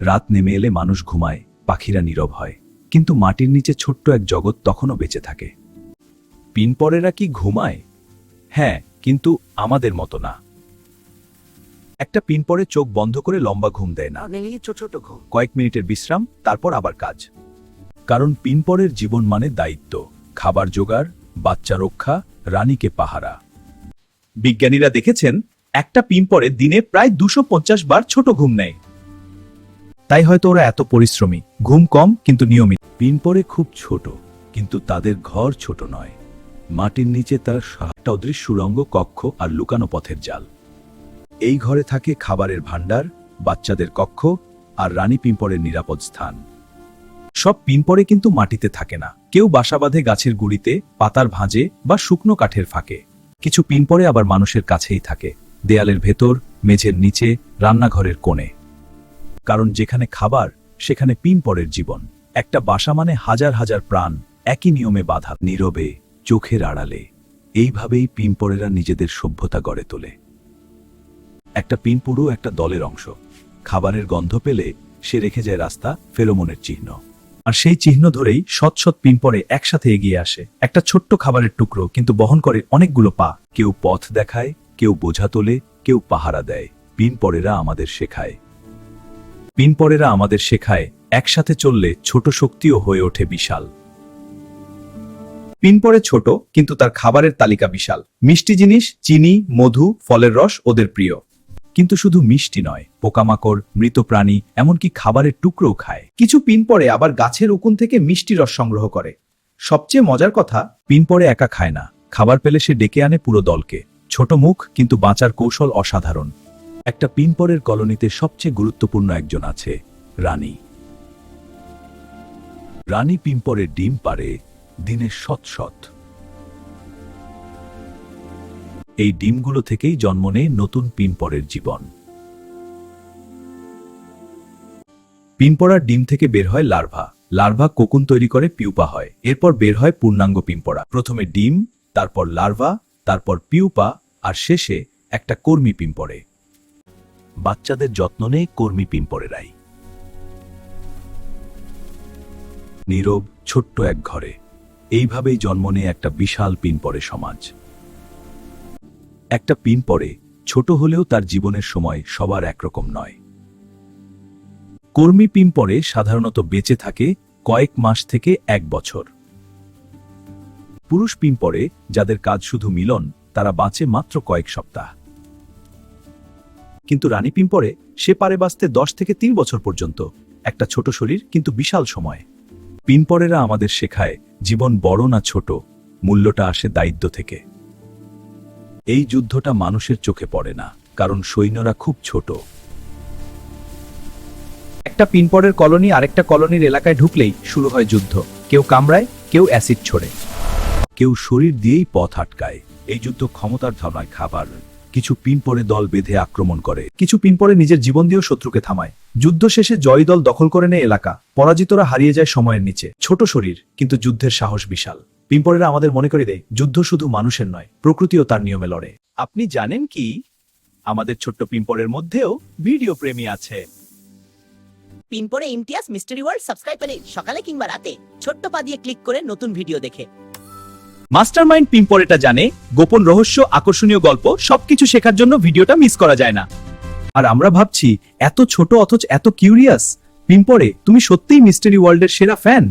রাত নেমে এলে মানুষ ঘুমায় পাখিরা নীরব হয়। কিন্তু মাটির নিচে ছোট্ট এক জগৎ তখনও বেঁচে থাকে। পিনপরেরা কি ঘুমায়? হ্যাঁ কিন্তু আমাদের মতো না। একটা পিনপরে চোখ বন্ধ করে লম্বা ঘুম দেয় না। কয়েক মিনিটের বিশ্রাম তারপর আবার কাজ। কারণ পিনপরের জীবন মানে দায়িত্ব খাবার জোগাড় বাচ্চা রক্ষা রানীকে পাহারা। বিজ্ঞানীরা দেখেছেন একটা পিনপরে দিনে প্রায় দুশো বার ছোট ঘুম নেয়। তাই হয়তো ওরা এত পরিশ্রমী, ঘুম কম কিন্তু নিয়মিত। পিনপরে খুব ছোট, কিন্তু তাদের ঘর ছোট নয়। মাটির নিচে তার সাতটা অদৃশ্য সুরঙ্গ, কক্ষ আর লুকানো পথের জাল। এই ঘরে থাকে খাবারের ভাণ্ডার, বাচ্চাদের কক্ষ আর রানী পিম্পরের নিরাপদ স্থান। সব পিনপরে কিন্তু মাটিতে থাকে না। কেউ বাসা বাঁধে গাছের গুড়িতে পাতার ভাঁজে বা শুকনো কাঠের ফাঁকে। কিছু পিনপরে আবার মানুষের কাছেই থাকে। দেয়ালের ভেতর, মেঝের নিচে, রান্নাঘরের কোণে। কারণ যেখানে খাবার, সেখানে পিনপরের জীবন। একটা বাসা মানে হাজার হাজার প্রাণ, একই নিয়মে বাধা। নীরবে, চোখের আড়ালে। এইভাবেই পিনপরেরা নিজেদের সভ্যতা গড়ে তোলে। একটা পিনপুরু একটা দলের অংশ। খাবারের গন্ধ পেলে সে রেখে যায় রাস্তা, ফেরোমনের চিহ্ন। আর সেই চিহ্ন ধরেই শত শত পিনপরে একসাথে এগিয়ে আসে। একটা ছোট্ট খাবারের টুকরো, কিন্তু বহন করে অনেকগুলো পা। কেউ পথ দেখায়, কেউ বোঝা তোলে, কেউ পাহারা দেয়। পিনপরেরা আমাদের শেখায়। পিনপরেরা আমাদের শেখায়, একসাথে চললে ছোট শক্তিও হয়ে ওঠে বিশাল। পিনপরে ছোট, কিন্তু তার খাবারের তালিকা বিশাল। মিষ্টি জিনিস, চিনি, মধু, ফলের রস ওদের প্রিয়। কিন্তু শুধু মিষ্টি নয়, পোকামাকড়, মৃত প্রাণী, এমনকি খাবারের টুকরোও খায়। কিছু পিনপরে আবার গাছের উকুন থেকে মিষ্টি রস সংগ্রহ করে। সবচেয়ে মজার কথা, পিনপরে একা খায় না। খাবার পেলে সে ডেকে আনে পুরো দলকে। ছোট মুখ, কিন্তু বাঁচার কৌশল অসাধারণ। একটা পিনপরের কলোনিতে সবচেয়ে গুরুত্বপূর্ণ একজন আছে, রানী। রানী পিম্পরের ডিম পারে দিনে শত শত এই ডিমগুলো থেকেই জন্ম নেয় নতুন পিনপরের জীবন। পিনপড়ার ডিম থেকে বের হয় লার্ভা। লার্ভা কোকুন তৈরি করে পিউপা হয়। এরপর বের হয় পূর্ণাঙ্গ পিম্পড়া প্রথমে ডিম, তারপর লার্ভা, তারপর পিউপা, আর শেষে একটা কর্মী পিম্পড়ে বাচ্চাদের যত্ন নেয় কর্মী পিম্পড়েরাই। নীরব, ছোট্ট এক ঘরে। এইভাবেই জন্ম নেয় একটা বিশাল পিনপরে সমাজ। একটা পিন পরে ছোট হলেও তার জীবনের সময় সবার একরকম নয়। কর্মী পিন পরে সাধারণত বেঁচে থাকে কয়েক মাস থেকে এক বছর। পুরুষ পিন পরে যাদের কাজ শুধু মিলন, তারা বাঁচে মাত্র কয়েক সপ্তাহ। কিন্তু রানী পিন পরে সে পারে বাঁচতে দশ থেকে তিন বছর পর্যন্ত। একটা ছোট শরীর কিন্তু বিশাল সময়। পিনপরেরা আমাদের শেখায়, জীবন বড় না ছোট, মূল্যটা আসে দায়িত্ব থেকে। এই যুদ্ধটা মানুষের চোখে পড়ে না, কারণ সৈন্যরা খুব ছোট। একটা পিনপরের কলোনি আরেকটা কলোনির এলাকায় ঢুকলেই শুরু হয় যুদ্ধ। কেউ কামড়ায়, কেউ অ্যাসিড ছোড়ে। কেউ শরীর দিয়েই পথ আটকায়। এই যুদ্ধ ক্ষমতার ধারণায় খাবার কিছু পিনপরে দল বেঁধে আক্রমণ করে। কিছু পিনপরে নিজের জীবন দিয়েও শত্রুকে থামায়। যুদ্ধ শেষে জয়ী দল দখল করে নেয় এলাকা। পরাজিতরা হারিয়ে যায় সময়ের নিচে। ছোট শরীর, কিন্তু যুদ্ধের সাহস বিশাল। পিনপরেরা আমাদের মনে করে দেয়, যুদ্ধ শুধু মানুষের নয়, প্রকৃতিও তার নিয়মে লড়ে। আপনি জানেন কি? আমাদের ছোট্ট পিম্পরের মধ্যেও ভিডিও প্রেমী আছে। পিনপরে ইমতিয়াজ মিস্টারি ওয়ার্ল্ড সাবস্ক্রাইব করে সকালে কিংবা রাতে ছোট্ট পা দিয়ে ক্লিক করে নতুন ভিডিও দেখে। মাস্টারমাইন্ড পিম্পরেটা জানে গোপন রহস্য, আকর্ষণীয় গল্প, সবকিছু শেখার জন্য ভিডিওটা মিস করা যায় না। আর আমরা ভাবছি, এত ছোট অথচ এত কিউরিয়াস পিম্পরে, তুমি সত্যিই মিস্টারি ওয়ার্ল্ডের সেরা ফ্যান